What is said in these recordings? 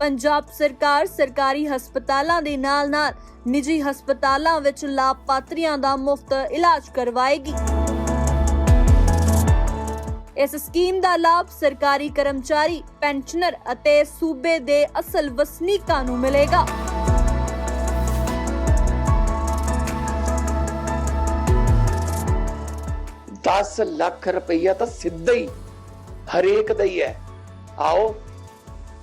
ਪੰਜਾਬ ਸਰਕਾਰ ਸਰਕਾਰੀ ਹਸਪਤਾਲਾਂ ਦੇ ਨਾਲ-ਨਾਲ ਨਿੱਜੀ ਹਸਪਤਾਲਾਂ ਵਿੱਚ ਲਾਭਪਾਤਰੀਆਂ ਦਾ ਮੁਫਤ ਇਲਾਜ ਕਰਵਾਏਗੀ। ਇਸ ਸਕੀਮ ਦਾ ਲਾਭ ਸਰਕਾਰੀ ਕਰਮਚਾਰੀ, ਪੈਨਸ਼ਨਰ ਅਤੇ ਸੂਬੇ ਦੇ ਅਸਲ ਵਸਨੀਕਾਂ ਨੂੰ ਮਿਲੇਗਾ। ਦਸ ਲੱਖ ਰੁਪਈਆ ਤਾਂ ਸਿੱਧਾ ਹੀ ਹਰੇਕ ਦਾ ਹੀ ਹੈ। ਆਓ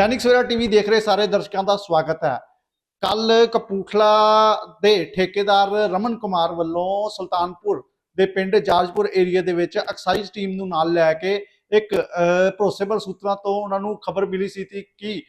ਦੈਨਿਕ ਸਵੇਰਾ ਟੀਵੀ ਦੇਖ ਰਹੇ ਸਾਰੇ ਦਰਸ਼ਕਾਂ ਦਾ ਸਵਾਗਤ ਹੈ। ਕੱਲ ਕਪੂਰਥਲਾ ਦੇ ਠੇਕੇਦਾਰ ਰਮਨ ਕੁਮਾਰ ਵੱਲੋਂ ਸੁਲਤਾਨਪੁਰ ਦੇ ਪਿੰਡ ਜਾਜਪੁਰ ਏਰੀਆ ਦੇ ਵਿੱਚ ਐਕਸਾਈਜ਼ ਟੀਮ ਨੂੰ ਨਾਲ ਲੈ ਕੇ ਇੱਕ ਅਹ, ਸੂਤਰਾਂ ਤੋਂ ਉਹਨਾਂ ਨੂੰ ਖਬਰ ਮਿਲੀ ਸੀ ਕਿ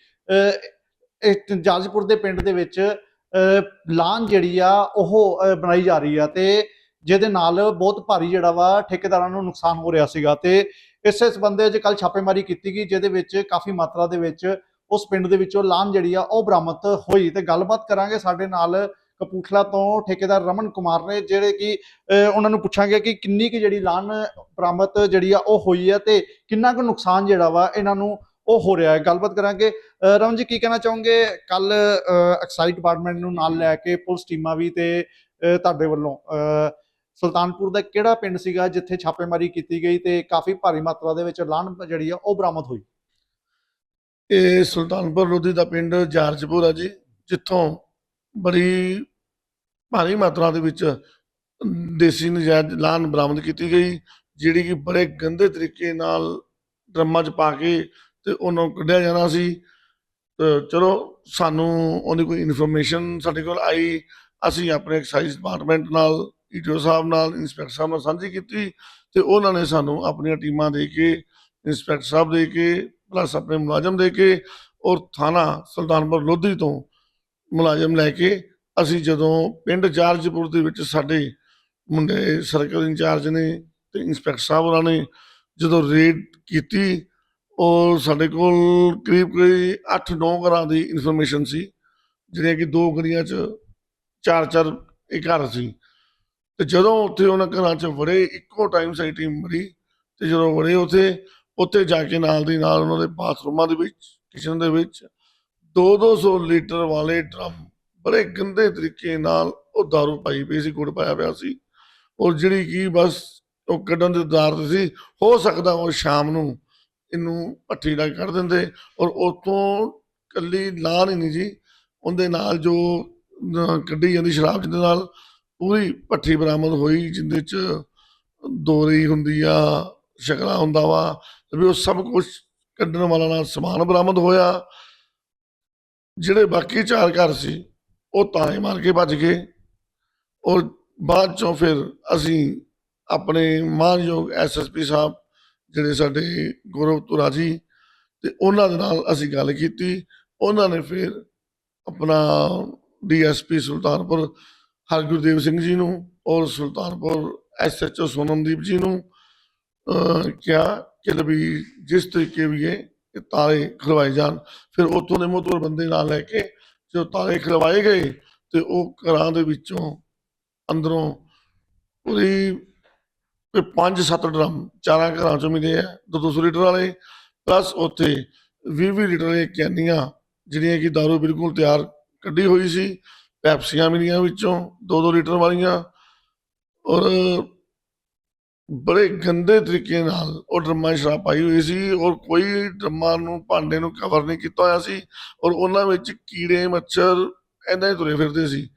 ਜਾਜਪੁਰ ਦੇ ਪਿੰਡ ਦੇ ਵਿੱਚ ਅਹ, ਲਾਨ ਜਿਹੜੀ ਆ ਉਹ ਬਣਾਈ ਜਾ ਰਹੀ ਆ ਤੇ ਜਿਹਦੇ ਨਾਲ ਬਹੁਤ ਭਾਰੀ ਜਿਹੜਾ ਵਾ ਠੇਕੇਦਾਰਾਂ ਨੂੰ ਨੁਕਸਾਨ ਹੋ ਰਿਹਾ ਸੀਗਾ ਤੇ ਇਸੇ ਸੰਬੰਧੇ ਅੱਜ ਕੱਲ ਛਾਪੇਮਾਰੀ ਕੀਤੀ ਗਈ, ਜਿਹਦੇ ਵਿੱਚ ਕਾਫੀ ਮਾਤਰਾ ਦੇ ਵਿੱਚ ਉਸ ਪਿੰਡ ਦੇ ਵਿੱਚੋਂ ਲਾਨ ਜਿਹੜੀ ਆ ਉਹ ਬਰਾਮਦ ਹੋਈ ਤੇ ਗੱਲਬਾਤ ਕਰਾਂਗੇ ਸਾਡੇ ਨਾਲ ਕਪੂਰਥਲਾ ਤੋਂ ਠੇਕੇਦਾਰ ਰਮਨ ਕੁਮਾਰ ਨੇ, ਜਿਹੜੇ ਕਿ ਉਹਨਾਂ ਨੂੰ ਪੁੱਛਾਂਗੇ ਕਿ ਕਿੰਨੀ ਕੁ ਜਿਹੜੀ ਲਾਨ ਬਰਾਮਦ ਜਿਹੜੀ ਆ ਉਹ ਹੋਈ ਹੈ ਤੇ ਕਿੰਨਾ ਕੁ ਨੁਕਸਾਨ ਜਿਹੜਾ ਵਾ ਇਹਨਾਂ ਨੂੰ ਉਹ ਹੋ ਰਿਹਾ ਹੈ। ਗੱਲਬਾਤ ਕਰਾਂਗੇ। ਰਮਨ ਜੀ ਕੀ ਕਹਿਣਾ ਚਾਹੋਗੇ? ਕੱਲ ਐਕਸਾਈਜ਼ ਡਿਪਾਰਟਮੈਂਟ ਨੂੰ ਨਾਲ ਲੈ ਕੇ ਪੁਲਿਸ ਟੀਮਾਂ ਵੀ ਤੇ ਤੁਹਾਡੇ ਵੱਲੋਂ ਸੁਲਤਾਨਪੁਰ ਦਾ ਕਿਹੜਾ ਪਿੰਡ ਸੀਗਾ ਜਿੱਥੇ ਛਾਪੇਮਾਰੀ ਕੀਤੀ ਗਈ ਤੇ ਕਾਫੀ ਭਾਰੀ ਮਾਤਰਾ ਦੇ ਵਿੱਚ ਲਾਨ ਜਿਹੜੀ ਆ ਉਹ ਬਰਾਮਦ ਹੋਈ? ਇਹ ਸੁਲਤਾਨਪੁਰ ਲੋਧੀ ਦਾ ਪਿੰਡ ਜਾਰਜਪੁਰ ਆ ਜੀ, ਜਿੱਥੋਂ ਬੜੀ ਭਾਰੀ ਮਾਤਰਾ ਦੇ ਵਿੱਚ ਦੇਸੀ ਨਜਾਇਜ਼ ਲਾਨ ਬਰਾਮਦ ਕੀਤੀ ਗਈ, ਜਿਹੜੀ ਕਿ ਬੜੇ ਗੰਦੇ ਤਰੀਕੇ ਨਾਲ ਡਰਮਾਂ 'ਚ ਪਾ ਕੇ ਤੇ ਉਹਨਾਂ ਨੂੰ ਕੱਢਿਆ ਜਾਣਾ ਸੀ। ਤੇ ਚਲੋ, ਸਾਨੂੰ ਉਹਦੀ ਕੋਈ ਇਨਫੋਰਮੇਸ਼ਨ ਸਾਡੇ ਕੋਲ ਆਈ, ਅਸੀਂ ਆਪਣੇ ਐਕਸਾਈਜ਼ ਡਿਪਾਰਟਮੈਂਟ ਨਾਲ ਈਟੀਓ ਸਾਹਿਬ ਨਾਲ ਇੰਸਪੈਕਟਰ ਸਾਹਿਬ ਨਾਲ ਸਾਂਝੀ ਕੀਤੀ ਤੇ ਉਹਨਾਂ ਨੇ ਸਾਨੂੰ ਆਪਣੀਆਂ ਟੀਮਾਂ ਦੇ ਕੇ, ਇੰਸਪੈਕਟਰ ਸਾਹਿਬ ਦੇ ਕੇ, ਪਲੱਸ ਆਪਣੇ ਮੁਲਾਜ਼ਮ ਦੇ ਕੇ ਔਰ ਥਾਣਾ ਸੁਲਤਾਨਪੁਰ ਲੋਧੀ ਤੋਂ ਮੁਲਾਜ਼ਮ ਲੈ ਕੇ ਅਸੀਂ ਜਦੋਂ ਪਿੰਡ ਜਾਰਜਪੁਰ ਦੇ ਵਿੱਚ ਸਾਡੇ ਮੁੰਡੇ ਸਰਕਲ ਇੰਚਾਰਜ ਨੇ ਤੇ ਇੰਸਪੈਕਟਰ ਸਾਹਿਬ ਉਹਨਾਂ ਨੇ ਜਦੋਂ ਰੇਡ ਕੀਤੀ ਔਰ ਸਾਡੇ ਕੋਲ ਕਰੀਬ ਕੋਈ 8-9 ਘਰਾਂ ਦੀ ਇਨਫੋਰਮੇਸ਼ਨ ਸੀ, ਜਿਹੜੀਆਂ ਕਿ ਦੋ ਗਲੀਆਂ 'ਚ ਚਾਰ ਚਾਰ ਇਹ ਘਰ ਸੀ। ਤੇ ਜਦੋਂ ਉੱਥੇ ਉਹਨਾਂ ਘਰਾਂ 'ਚ ਵੜੇ, ਇੱਕੋ ਟਾਈਮ ਸਾਡੀ ਟੀਮ ਵੜੀ ਤੇ ਜਦੋਂ ਵੜੇ ਉੱਥੇ ਉੱਥੇ ਜਾ ਕੇ ਨਾਲ ਦੀ ਨਾਲ ਉਹਨਾਂ ਦੇ ਬਾਥਰੂਮਾਂ ਦੇ ਵਿੱਚ ਕਿਚਨ ਦੇ ਵਿੱਚ 2-200 ਲੀਟਰ ਵਾਲੇ ਡਰਮ ਬੜੇ ਗੰਦੇ ਤਰੀਕੇ ਨਾਲ ਉਹ दारू ਪਾਈ ਪਈ ਸੀ, ਗੁੜ ਪਾਇਆ ਪਿਆ ਸੀ। ਔਰ ਜਿਹੜੀ ਕੀ ਬਸ ਉਹ ਕੱਢਣ ਦੇ ਦਾਰ ਸੀ, ਹੋ ਸਕਦਾ ਉਹ ਸ਼ਾਮ ਨੂੰ ਇਹਨੂੰ ਭੱਠੀ ਦਾ ਕੱਢ ਦਿੰਦੇ। ਔਰ ਉਤੋਂ ਕੱਲੀ ਲਾਹ ਹੀ ਨਹੀਂ ਜੀ, ਉਹਦੇ ਨਾਲ ਜੋ ਕੱਢੀ ਜਾਂਦੀ ਸ਼ਰਾਬ ਜਿਹਦੇ ਨਾਲ ਪੂਰੀ ਭੱਠੀ ਬਰਾਮਦ ਹੋਈ ਜਿੰਦੇ ਚ ਦੋਰੀ ਹੁੰਦੀ ਆ, ਸ਼ਕਲਾ ਹੁੰਦਾ ਵਾ ਵੀ ਉਹ ਸਭ ਕੁਝ ਕੱਢਣ ਵਾਲਾ ਨਾਲ ਸਮਾਨ ਬਰਾਮਦ ਹੋਇਆ। ਜਿਹੜੇ ਬਾਕੀ ਚਾਰ ਘਰ ਸੀ, ਉਹ ਤਾਲੇ ਮਾਰ ਕੇ ਭੱਜ ਗਏ। ਔਰ ਬਾਅਦ ਚੋਂ ਫਿਰ ਅਸੀਂ ਆਪਣੇ ਮਾਨਯੋਗ ਐਸਐਸਪੀ ਸਾਹਿਬ, ਜਿਹੜੇ ਸਾਡੇ ਗੌਰਵ ਤੁਰਾ ਜੀ, ਤੇ ਉਹਨਾਂ ਦੇ ਨਾਲ ਅਸੀਂ ਗੱਲ ਕੀਤੀ। ਉਹਨਾਂ ਨੇ ਫਿਰ ਆਪਣਾ ਡੀਐਸਪੀ ਸੁਲਤਾਨਪੁਰ ਹਰਗੁਰਦੇਵ ਸਿੰਘ ਜੀ ਨੂੰ ਔਰ ਸੁਲਤਾਨਪੁਰ ਐਸਐਚਓ ਸੋਨਮਦੀਪ ਜੀ ਨੂੰ ਅਹ, ਕਿਹਾ ਕਿ ਵੀ ਜਿਸ ਤਰੀਕੇ ਵੀ ਇਹ ਇਹ ਤਾਲੇ ਖਲਵਾਏ ਜਾਣ ਫਿਰ ਉੱਥੋਂ ਦੇ ਮੋਤਵਰ ਬੰਦੇ ਨਾਲ ਲੈ ਕੇ ਜੋ ਤਾਲੇ ਖਲਵਾਏ ਗਏ ਤੇ ਉਹ ਘਰਾਂ ਦੇ ਵਿੱਚੋਂ ਅੰਦਰੋਂ ਪੂਰੀ ਕੋਈ 5-7 ਡਰਮ ਚਾਰਾਂ ਘਰਾਂ ਚੋਂ ਮਿਲੇ ਆ 200 ਲੀਟਰ ਵਾਲੇ ਪਲੱਸ ਉੱਥੇ 20-20 ਲੀਟਰ ਦੀਆਂ ਕੈਨੀਆਂ ਜਿਹੜੀਆਂ ਕਿ ਦਾਰੂ ਬਿਲਕੁਲ ਤਿਆਰ ਕੱਢੀ ਹੋਈ ਸੀ ਪੈਪਸੀਆਂ ਮਿਲੀਆਂ ਵਿੱਚੋਂ 2-2 ਲੀਟਰ ਵਾਲੀਆਂ ਔਰ ਬੜੇ ਗੰਦੇ ਤਰੀਕੇ ਨਾਲ ਉਹ ਡਰਮਾਂ ਸ਼ਰਾਬ ਪਾਈ ਹੋਈ ਸੀ ਔਰ ਕੋਈ ਡਰਮਾਂ ਨੂੰ ਭਾਂਡੇ ਨੂੰ ਕਵਰ ਨਹੀਂ ਕੀਤਾ ਹੋਇਆ ਸੀ ਔਰ ਉਹਨਾਂ ਵਿੱਚ ਕੀੜੇ ਮੱਛਰ ਐਦਾਂ ਹੀ ਤੁਰੇ ਫਿਰਦੇ ਸੀ।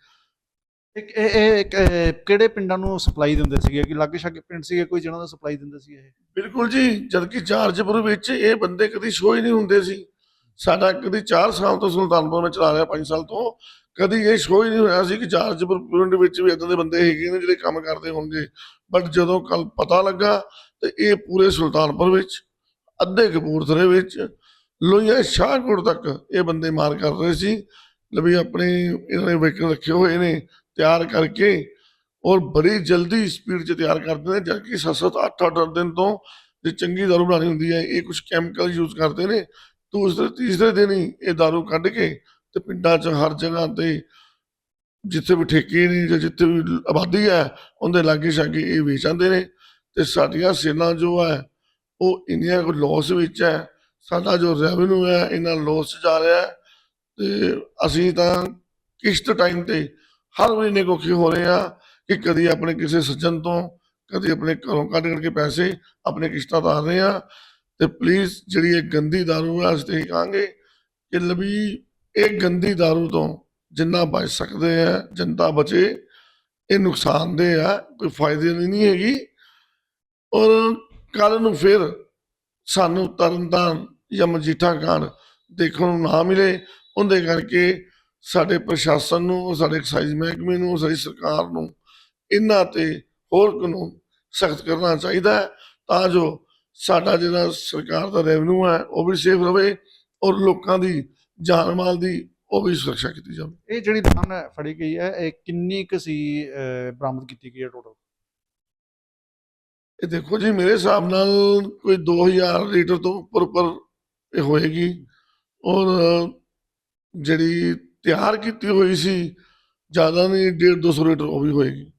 ਇੱਕ ਇਹ ਇਹ ਇੱਕ, ਇਹ ਕਿਹੜੇ ਪਿੰਡਾਂ ਨੂੰ ਸਪਲਾਈ ਦਿੰਦੇ ਸੀਗੇ? ਕਿ ਲਾਗੇ ਛਾਗੇ ਪਿੰਡ ਸੀਗੇ ਕੋਈ ਜਿਹਨਾਂ ਦਾ ਸਪਲਾਈ ਦਿੰਦੇ ਸੀ ਇਹ? ਬਿਲਕੁਲ ਜੀ ਜਦਕਿ ਚਾਰਜਪੁਰ ਵਿੱਚ ਇਹ ਬੰਦੇ ਕਦੀ ਸ਼ੋਅ ਹੀ ਨਹੀਂ ਹੁੰਦੇ ਸੀ। ਸਾਡਾ ਕਦੀ ਚਾਰ ਸਾਲ ਤੋਂ ਸੁਲਤਾਨਪੁਰ ਮੈਂ ਚਲਾ ਰਿਹਾ 5 ਸਾਲ ਤੋਂ। ਕਦੀ ਇਹ ਸ਼ੋਅ ਹੀ ਨਹੀਂ ਹੋਇਆ ਸੀ ਕਿ ਚਾਰਜਪੁਰ ਪਿੰਡ ਵਿੱਚ ਵੀ ਇਦਾਂ ਦੇ ਬੰਦੇ ਹੈਗੇ ਨੇ ਜਿਹੜੇ ਕੰਮ ਕਰਦੇ ਹੋਣਗੇ। ਬਟ ਜਦੋਂ ਕੱਲ ਪਤਾ ਲੱਗਾ ਤੇ ਇਹ ਪੂਰੇ ਸੁਲਤਾਨਪੁਰ ਵਿੱਚ, ਅੱਧੇ ਕਪੂਰਥਲੇ ਵਿੱਚ, ਲੋਹੀਆਂ ਸ਼ਾਹਕੋਟ ਤੱਕ ਇਹ ਬੰਦੇ ਮਾਰ ਕਰ ਰਹੇ ਸੀ। ਲਵੀ ਆਪਣੇ ਇਹਨਾਂ ਨੇ ਵਹੀਕਲ ਰੱਖੇ ਹੋਏ ਨੇ, ਤਿਆਰ ਕਰਕੇ ਔਰ ਬੜੀ ਜਲਦੀ ਸਪੀਡ 'ਚ ਤਿਆਰ ਕਰਦੇ ਨੇ, ਜਦਕਿ ਸੱਤ ਸੱਤ ਅੱਠ ਅੱਠ ਦਿਨ ਤੋਂ ਜੇ ਚੰਗੀ ਦਾਰੂ ਬਣਾਉਣੀ ਹੁੰਦੀ ਹੈ, ਇਹ ਕੁਝ ਕੈਮੀਕਲ ਯੂਜ਼ ਕਰਦੇ ਨੇ ਦੂਸਰੇ ਤੀਸਰੇ ਦਿਨ ਹੀ ਇਹ ਦਾਰੂ ਕੱਢ ਕੇ ਤੇ ਪਿੰਡਾਂ 'ਚ ਹਰ ਜਗ੍ਹਾ ਤੇ ਜਿੱਥੇ ਵੀ ਠੇਕੇ ਨੇ ਜਾਂ ਜਿੱਥੇ ਵੀ ਆਬਾਦੀ ਹੈ, ਉਹਦੇ ਲਾਗੇ ਛਾਗੇ ਇਹ ਵੇਚ ਜਾਂਦੇ ਨੇ ਤੇ ਸਾਡੀਆਂ ਸੇਲਾਂ ਜੋ ਹੈ, ਉਹ ਇੰਨੀਆਂ ਕੋ ਲਾਸ ਵਿੱਚ ਹੈ, ਸਾਡਾ ਜੋ ਰੈਵਨਿਊ ਹੈ ਇਹਨਾਂ ਲਾਸ 'ਚ ਜਾ ਰਿਹਾ ਹੈ ਤੇ ਅਸੀਂ ਤਾਂ ਕਿਸ਼ਤ ਟਾਈਮ ਤੇ ਹਰ ਮਹੀਨੇ ਕੋਖੇ ਹੋ ਰਹੇ ਆ ਕਿ ਕਦੀ ਆਪਣੇ ਕਿਸੇ ਸੱਜਣ ਤੋਂ, ਕਦੀ ਆਪਣੇ ਘਰੋਂ ਕੱਢ ਕਰਕੇ ਪੈਸੇ ਆਪਣੇ ਕਿਸ਼ਤਾਂ ਤਾਰ ਰਹੇ ਆ ਤੇ ਪਲੀਜ਼ ਜਿਹੜੀ ਇਹ ਗੰਦੀ ਦਾਰੂ ਹੈ ਅਸੀਂ ਤੇ ਇਹੀ ਕਹਾਂਗੇ ਕਿ ਲਵੀ, ਇਹ ਗੰਦੀ ਦਾਰੂ ਤੋਂ ਜਿੰਨਾ ਬਚ ਸਕਦੇ ਆ ਜਨਤਾ ਬਚੇ, ਇਹ ਨੁਕਸਾਨਦੇਹ ਆ, ਕੋਈ ਫਾਇਦੇ ਨਹੀਂ ਹੈਗੀ। ਔਰ ਕੱਲ ਨੂੰ ਫਿਰ ਸਾਨੂੰ ਤਰਨਤਾਰਨ ਜਾਂ ਮਜੀਠਾ ਕਾਂਡ ਦੇਖਣ ਨੂੰ ਨਾ ਮਿਲੇ, ਉਹਦੇ ਕਰਕੇ ਸਾਡੇ ਪ੍ਰਸ਼ਾਸਨ ਨੂੰ, ਸਾਡੇ ਐਕਸਾਈਜ਼ ਮਹਿਕਮੇ ਨੂੰ, ਸਾਡੀ ਸਰਕਾਰ ਨੂੰ ਇਹਨਾਂ ਤੇ ਹੋਰ ਕਾਨੂੰਨ ਸਖਤ ਕਰਨਾ ਚਾਹੀਦਾ ਹੈ, ਤਾਂ ਜੋ ਸਾਡਾ ਜਿਹੜਾ ਸਰਕਾਰ ਦਾ ਰੈਵਨਿਊ ਹੈ ਉਹ ਵੀ ਸੇਫ ਰਵੇ ਔਰ ਲੋਕਾਂ ਦੀ ਜਾਨ ਮਾਲ ਦੀ ਉਹ ਵੀ ਸੁਰੱਖਿਆ ਕੀਤੀ ਜਾਵੇ। ਇਹ ਜਿਹੜੀ ਲਾਨ ਫੜੀ ਗਈ ਹੈ ਇਹ ਕਿੰਨੀ ਕੁ ਸੀ ਬਰਾਮਦ ਕੀਤੀ ਗਈ ਹੈ ਟੋਟਲ ਇਹ ਦੇਖੋ ਜੀ ਮੇਰੇ ਹਿਸਾਬ ਨਾਲ ਕੋਈ 2000 ਲੀਟਰ ਤੋਂ ਉੱਪਰ ਉੱਪਰ ਇਹ ਹੋਏਗੀ ਔਰ ਜਿਹੜੀ ਤਿਆਰ ਕੀਤੀ ਹੋਈ ਸੀ ਜ਼ਿਆਦਾ ਨਹੀਂ 1.5 200 ਲੀਟਰ ਉਹ ਵੀ ਹੋਏਗੀ।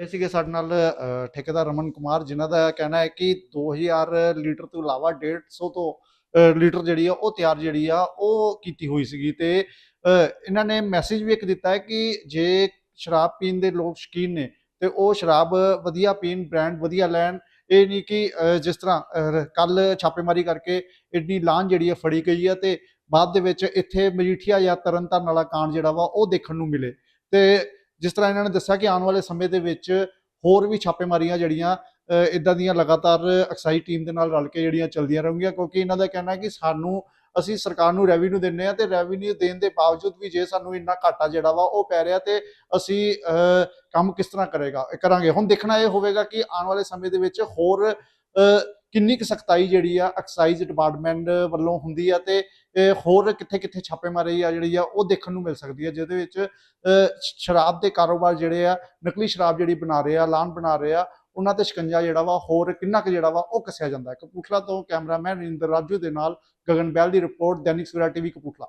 ਇਹ ਸੀਗੇ ਸਾਡੇ ਨਾਲ ਠੇਕੇਦਾਰ ਰਮਨ ਕੁਮਾਰ, ਜਿਨ੍ਹਾਂ ਦਾ ਕਹਿਣਾ ਹੈ ਕਿ 2000 ਲੀਟਰ ਤੋਂ ਇਲਾਵਾ 150 ਤੋਂ ਲੀਟਰ ਜਿਹੜੀ ਆ, ਉਹ ਤਿਆਰ ਜਿਹੜੀ ਆ, ਉਹ ਕੀਤੀ ਹੋਈ ਸੀਗੀ ਤੇ ਇਹਨਾਂ ਨੇ ਮੈਸੇਜ ਵੀ ਇੱਕ ਦਿੱਤਾ ਹੈ ਕਿ ਜੇ ਸ਼ਰਾਬ ਪੀਣ ਦੇ ਲੋਕ ਸ਼ੌਕੀਨ ਨੇ, ਤੇ ਉਹ ਸ਼ਰਾਬ ਵਧੀਆ ਪੀਣ ਬ੍ਰਾਂਡ ਵਧੀਆ ਲੈਣ, ਇਹ ਨਹੀਂ ਕਿ ਜਿਸ ਤਰ੍ਹਾਂ ਕੱਲ ਛਾਪੇਮਾਰੀ ਕਰਕੇ ਇੰਨੀ ਲਾਨ ਜਿਹੜੀ ਆ ਫੜੀ ਗਈ ਆ ਤੇ ਬਾਅਦ ਦੇ ਵਿੱਚ ਇੱਥੇ ਮਜੀਠੀਆ ਜਾਂ ਤਰਨਤਾਰਨ ਵਾਲਾ ਕਾਂਡ ਜਿਹੜਾ ਵਾ, ਉਹ ਦੇਖਣ ਨੂੰ ਮਿਲੇ ਤੇ ਜਿਸ ਤਰ੍ਹਾਂ ਇਹਨਾਂ ਨੇ ਦੱਸਿਆ ਕਿ ਆਉਣ ਵਾਲੇ ਸਮੇਂ ਦੇ ਵਿੱਚ ਹੋਰ ਵੀ ਛਾਪੇਮਾਰੀਆਂ ਜਿਹੜੀਆਂ ਇਦਾਂ ਦੀਆਂ ਲਗਾਤਾਰ ਐਕਸਾਈਜ਼ ਟੀਮ ਦੇ ਨਾਲ ਰਲ ਕੇ ਜਿਹੜੀਆਂ ਚੱਲਦੀਆਂ ਰਹਿਣਗੀਆਂ ਕਿਉਂਕਿ ਇਹਨਾਂ ਦਾ ਕਹਿਣਾ ਹੈ ਕਿ ਸਾਨੂੰ ਅਸੀਂ ਸਰਕਾਰ ਨੂੰ ਰੈਵਨਿਊ ਦਿੰਨੇ ਆ ਤੇ ਰੈਵਨਿਊ ਦੇਣ ਦੇ ਬਾਵਜੂਦ ਵੀ ਜੇ ਸਾਨੂੰ ਇੰਨਾ ਘਾਟਾ ਜਿਹੜਾ ਵਾ ਉਹ ਪੈ ਰਿਹਾ ਤੇ ਅਸੀਂ ਅਹ, ਕੰਮ ਕਿਸ ਤਰ੍ਹਾਂ ਕਰੇਗਾ ਕਰਾਂਗੇ। ਹੁਣ ਦੇਖਣਾ ਇਹ ਹੋਵੇਗਾ ਕਿ ਆਉਣ ਵਾਲੇ ਸਮੇਂ ਦੇ ਵਿੱਚ ਹੋਰ ਅਹ, ਕਿੰਨੀ ਕੁ ਸਖਤਾਈ ਜਿਹੜੀ ਆ ਐਕਸਾਈਜ਼ ਡਿਪਾਰਟਮੈਂਟ ਵੱਲੋਂ ਹੁੰਦੀ ਆ ਤੇ ਹੋਰ ਕਿੱਥੇ ਕਿੱਥੇ ਛਾਪੇਮਾਰੀ ਆ ਜਿਹੜੀ ਆ ਉਹ ਦੇਖਣ ਨੂੰ ਮਿਲ ਸਕਦੀ ਆ, ਜਿਹਦੇ ਵਿੱਚ ਸ਼ਰਾਬ ਦੇ ਕਾਰੋਬਾਰ ਜਿਹੜੇ ਆ, ਨਕਲੀ ਸ਼ਰਾਬ ਜਿਹੜੀ ਬਣਾ ਰਹੇ ਆ, ਐਲਾਨ ਬਣਾ ਰਹੇ ਆ, ਉਹਨਾਂ ਤੇ ਸ਼ਿਕੰਜਾ ਜਿਹੜਾ ਵਾ, ਹੋਰ ਕਿੰਨਾ ਕੁ ਜਿਹੜਾ ਵਾ ਉਹ ਕੱਸਿਆ ਜਾਂਦਾ ਹੈ। ਕਪੂਰਥਲਾ ਤੋਂ ਕੈਮਰਾਮੈਨ ਰਿੰਦਰ ਰਾਜੂ ਦੇ ਨਾਲ ਗਗਨ ਬੈਲ ਦੀ ਰਿਪੋਰਟ, ਦੈਨਿਕ ਸਵੇਰਾ ਟੀਵੀ ਕਪੂਰਥਲਾ।